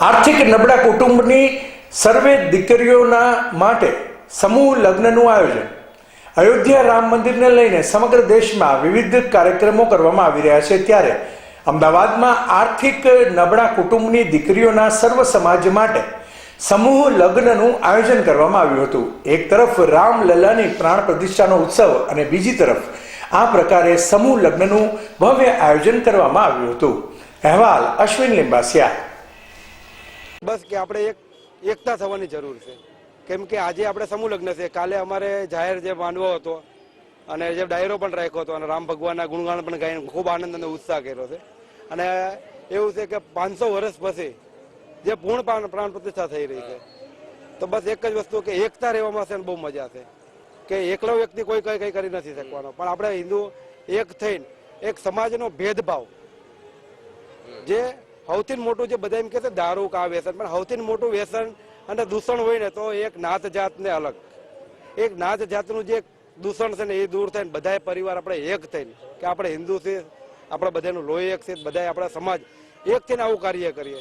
આર્થિક નબળા કુટુંબની સર્વે દીકરીઓના માટે સમૂહ લગ્નનું આયોજન. અયોધ્યા રામ મંદિરને લઈને સમગ્ર દેશમાં વિવિધ કાર્યક્રમો કરવામાં આવી રહ્યા છે. ત્યારે અમદાવાદમાં આર્થિક નબળા કુટુંબની દીકરીઓના સર્વ સમાજ માટે સમૂહ લગ્નનું આયોજન કરવામાં આવ્યું હતું. એક તરફ રામલલ્લાની પ્રાણ પ્રતિષ્ઠાનો ઉત્સવ અને બીજી તરફ આ પ્રકારે સમૂહ લગ્નનું ભવ્ય આયોજન કરવામાં આવ્યું હતું. અહેવાલ અશ્વિન લિંબાસિયા. બસ કે આપણે એક એકતા થવાની જરૂર છે. કેમ કે આજે આપણે સમૂહ લગ્ન છે. કાલે અમારે જાહેર જે માંડવો હતો અને જે ડાયરો પણ રાખ્યો હતો અને રામ ભગવાનના ગુણગાન પણ ગાઈને ખૂબ આનંદ અને ઉત્સાહ કર્યો છે. અને એવું છે કે પાંચસો વર્ષ પછી જે પૂર્ણ પ્રાણ પ્રતિષ્ઠા થઈ રહી છે. તો બસ એક જ વસ્તુ કે એકતા રહેવામાં છે બહુ મજા છે. કે એકલો વ્યક્તિ કોઈ કઈ કઈ કરી નથી શકવાનો. પણ આપણે હિન્દુ એક થઈને એક સમાજનો ભેદભાવ જે સૌથી મોટું જે બધા એમ કે છે, દારૂ કા વ્યસન. પણ સૌથી મોટું વ્યસન અને દૂષણ હોય ને તો એક નાત જાતને અલગ. એક નાત જાતનું જે દૂષણ છે ને એ દૂર થઈને બધા પરિવાર આપણે એક થઈને, કે આપણે હિન્દુ છે આપણા બધાનું લોહી એક છે બધા આપણા સમાજ એક થઈને આવું કાર્ય કરીએ.